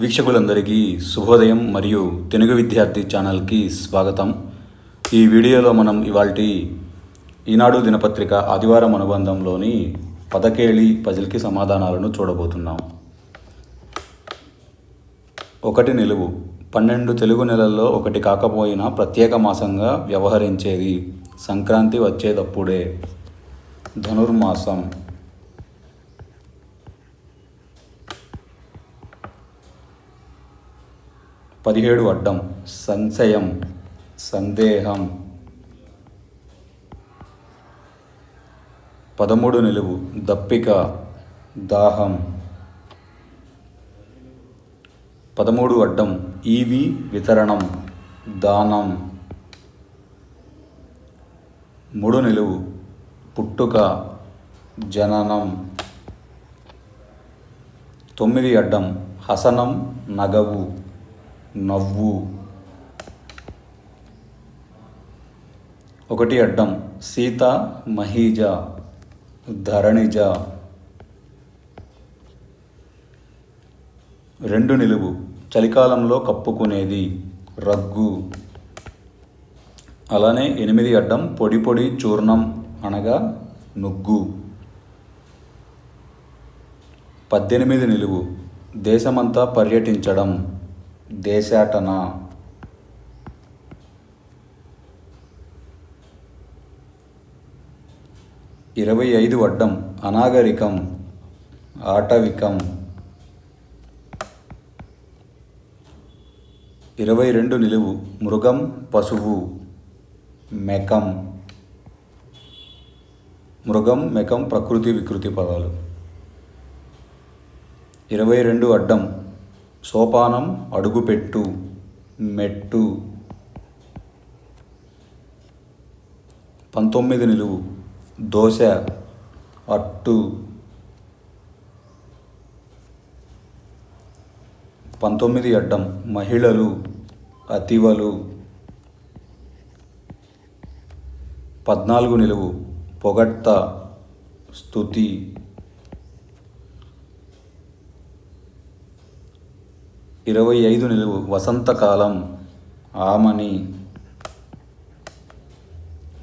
వీక్షకులందరికీ శుభోదయం మరియు తెలుగు విద్యార్థి ఛానల్కి స్వాగతం. ఈ వీడియోలో మనం ఇవాల్టి ఈనాడు దినపత్రిక ఆదివారం అనుబంధంలోని పదకేళి పజిల్కి సమాధానాలను చూడబోతున్నాం. ఒకటి నిలువు. పన్నెండు తెలుగు నెలల్లో ఒకటి కాకపోయినా ప్రత్యేక మాసంగా వ్యవహరించేది సంక్రాంతి వచ్చేటప్పుడే. ధనుర్మాసం. పదిహేడు అడ్డం. సంశయం సందేహం. పదమూడు నిలువు. దప్పిక దాహం. పదమూడు అడ్డం. ఈవి వితరణం. దానం. మూడు నిలువు. పుట్టుక జననం. తొమ్మిది అడ్డం. హసనం నగవు. నవ్వు. ఒకటి అడ్డం సీత మహీజ ధరణిజ. రెండు నిలువు చలికాలంలో కప్పుకునేది రగ్గు. అలానే ఎనిమిది అడ్డం పొడి పొడి చూర్ణం అనగా నుగ్గు. పద్దెనిమిది నిలువు దేశమంతా పర్యటించడం. దేశాటన? ఇరవై ఐదు అడ్డం అనాగరికం ఆటవికం. ఇరవై రెండు నిలువు మృగం పశువు మెకం. మృగం మెకం ప్రకృతి వికృతి పదాలు. ఇరవై రెండు అడ్డం సోపానం అడుగుపెట్టు మెట్టు. పంతొమ్మిది నిలువు దోశ అట్టు. పంతొమ్మిది అడ్డం మహిళలు అతివలు. పద్నాలుగు నిలువు పొగట్ట స్థుతి ఇరవై ఐదు నిలువు వసంతకాలం ఆమని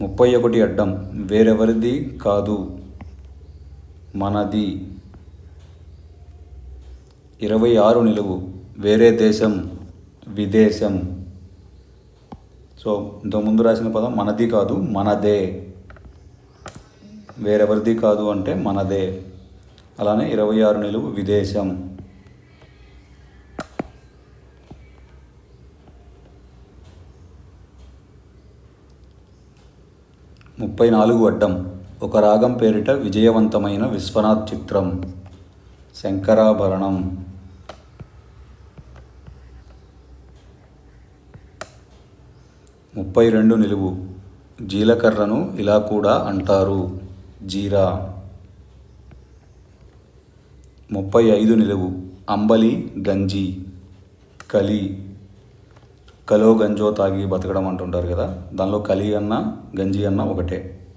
ముప్పై ఒకటి అడ్డం వేరెవరిది కాదు మనది. ఇరవై ఆరు నిలువు వేరే దేశం విదేశం. సో ఇంతకుముందు రాసిన పదం మనది కాదు మనదే. వేరెవరిది కాదు అంటే మనదే. అలానే ఇరవై ఆరు నిలువు విదేశం. ముప్పై నాలుగు అడ్డం ఒక రాగం పేరిట విజయవంతమైన విశ్వనాథ్ చిత్రం. శంకరాభరణం. ముప్పై రెండు నిలువు. జీలకర్రను ఇలా కూడా అంటారు. జీరా. ముప్పై ఐదు నిలువు. అంబలి గంజి. కలి. కలో గంజో తాగి బతకడం అంటుంటారు కదా దానిలో కలి అన్న గంజి అన్న ఒకటే.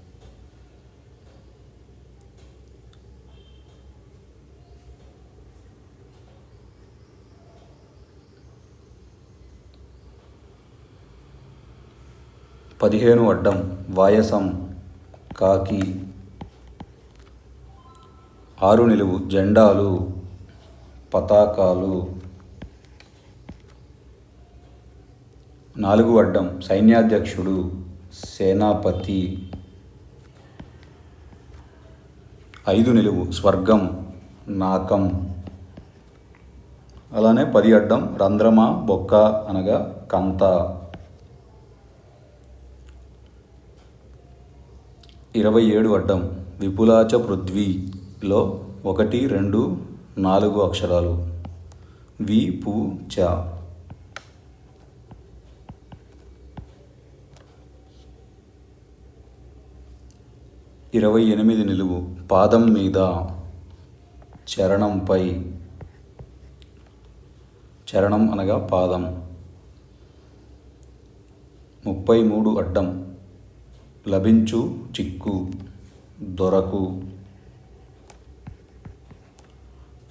పదిహేను అడ్డం వాయసం కాకి. ఆరు నిలువు జెండాలు పతాకాలు. నాలుగు అడ్డం సైన్యాధ్యక్షుడు సేనాపతి. ఐదు నిలువు స్వర్గం నాకం. అలానే పది అడ్డం రంధ్రమ బొక్క అనగా కంత. ఇరవై ఏడు అడ్డం విపులాచ పృథ్వీలో ఒకటి రెండు నాలుగు అక్షరాలు. వి పు చ. ఇరవై ఎనిమిది నిలువు పాదం మీద చరణంపై చరణం అనగా పాదం. ముప్పై మూడు అడ్డం. లభించు చిక్కు దొరకు.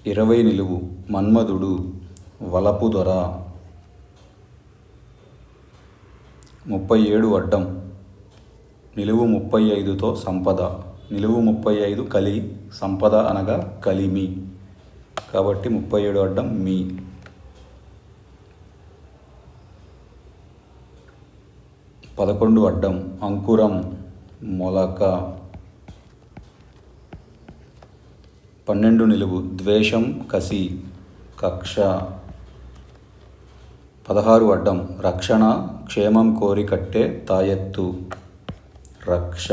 ఇరవై నిలువు మన్మధుడు వలపు దొర ముప్పై ఏడు అడ్డం. నిలువు ముప్పై ఐదుతో సంపద. నిలువు ముప్పై ఐదు కలి సంపద అనగా కలిమి. కాబట్టి ముప్పై ఏడు అడ్డం మీ. పదకొండు అడ్డం అంకురం మొలక. పన్నెండు నిలువు ద్వేషం కసి కక్ష. పదహారు అడ్డం రక్షణ క్షేమం కోరి కట్టే తాయెత్తు. రక్ష.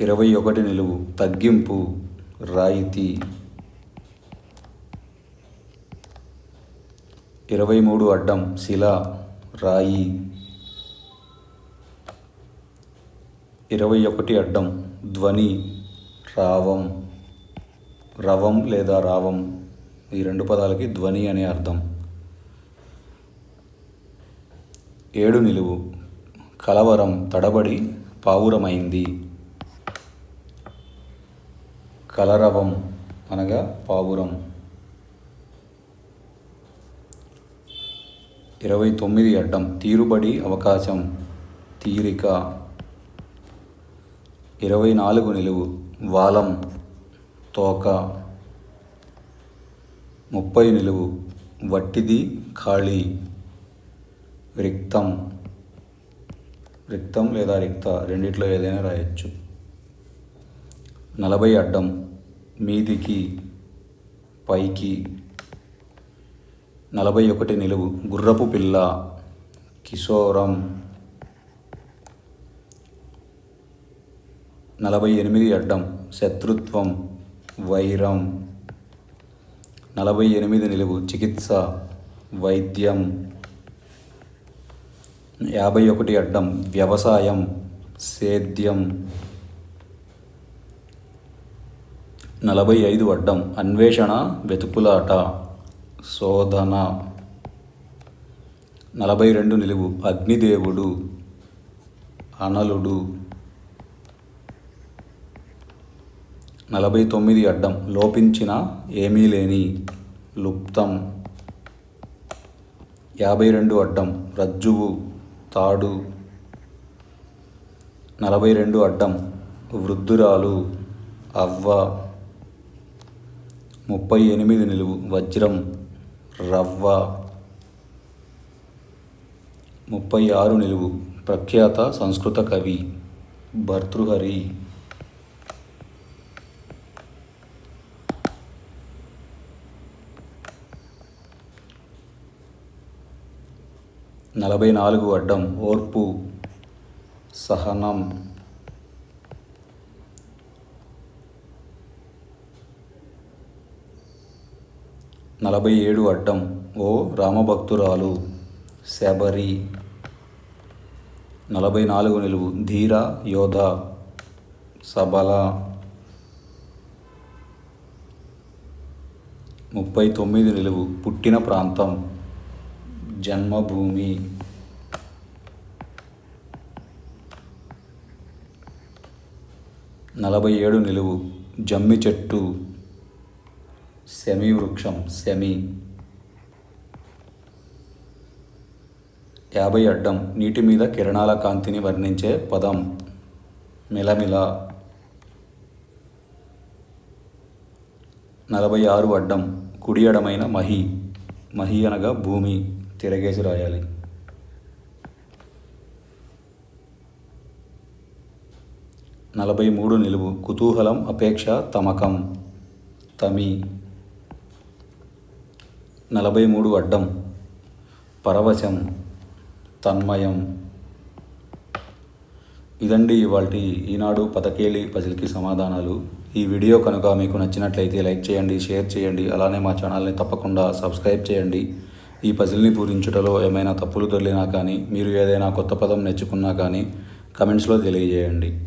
ఇరవై ఒకటి నిలువు తగ్గింపు రాయితీ. ఇరవై మూడు అడ్డం శిల రాయి. ఇరవై ఒకటి అడ్డం ధ్వని రావం. రవం లేదా రావం ఈ రెండు పదాలకి ధ్వని అనే అర్థం. ఏడు నిలువు కలవరం తడబడి పావురమైంది. కలరవం అనగా పావురం. ఇరవై తొమ్మిది అడ్డం తీరుబడి అవకాశం తీరిక. ఇరవై నాలుగు నిలువు వాలం తోక. ముప్పై నిలువు వట్టిది ఖాళీ. రిక్తం. రిక్తం లేదా రిక్త రెండిట్లో ఏదైనా రాయొచ్చు. నలభై అడ్డం. మీదికి పైకి. నలభై ఒకటి నిలువు. గుర్రపు పిల్ల. కిశోరం. నలభై ఎనిమిది అడ్డం. శత్రుత్వం. వైరం. నలభై ఎనిమిది నిలువు. చికిత్స. వైద్యం. యాభై ఒకటి అడ్డం వ్యవసాయం సేద్యం. నలభై ఐదు అడ్డం అన్వేషణ వెతుకులాట శోధన. నలభై రెండు నిలువు అగ్నిదేవుడు అనలుడు. నలభై తొమ్మిది అడ్డం లోపించిన ఏమీ లేని లుప్తం. యాభై రెండు అడ్డం రజ్జువు. తాడు. నలభై రెండు అడ్డం. వృద్ధురాలు. అవ్వ. ముప్పై ఎనిమిది నిలువు. వజ్రం. రవ్వ. ముప్పై ఆరు నిలువు. ప్రఖ్యాత సంస్కృత కవి. భర్తృహరి. నలభై నాలుగు అడ్డం ఓర్పు సహనం. నలభై ఏడు అడ్డం ఓ రామభక్తురాలు శబరి. నలభై నాలుగు నిలువు ధీర యోధ సబల. ముప్పై తొమ్మిది నిలువు పుట్టిన ప్రాంతం జన్మభూమి. నలభై ఏడు నిలువు జమ్మి చెట్టు శమి వృక్షం శమి యాభై అడ్డం నీటి మీద కిరణాల కాంతిని వర్ణించే పదం. మిలమిల. నలభై ఆరు అడ్డం కుడి ఎడమైన మహి. మహి అనగా భూమి. తిరగేసి రాయాలి. నలభై మూడు నిలువు. కుతూహలం అపేక్ష తమకం. తమి. నలభై మూడు అడ్డం. పరవశం. తన్మయం. ఇదండి ఇవాళ ఈనాడు పతకేళి పజిల్కి సమాధానాలు. ఈ వీడియో కనుక మీకు నచ్చినట్లయితే లైక్ చేయండి షేర్ చేయండి అలానే మా ఛానల్ని తప్పకుండా సబ్స్క్రైబ్ చేయండి. ఈ పజిల్ని పూరించుటలో ఏమైనా తప్పులు దొరికినా కానీ మీరు ఏదైనా కొత్త పదం నేర్చుకున్నా కానీ కమెంట్స్లో తెలియజేయండి.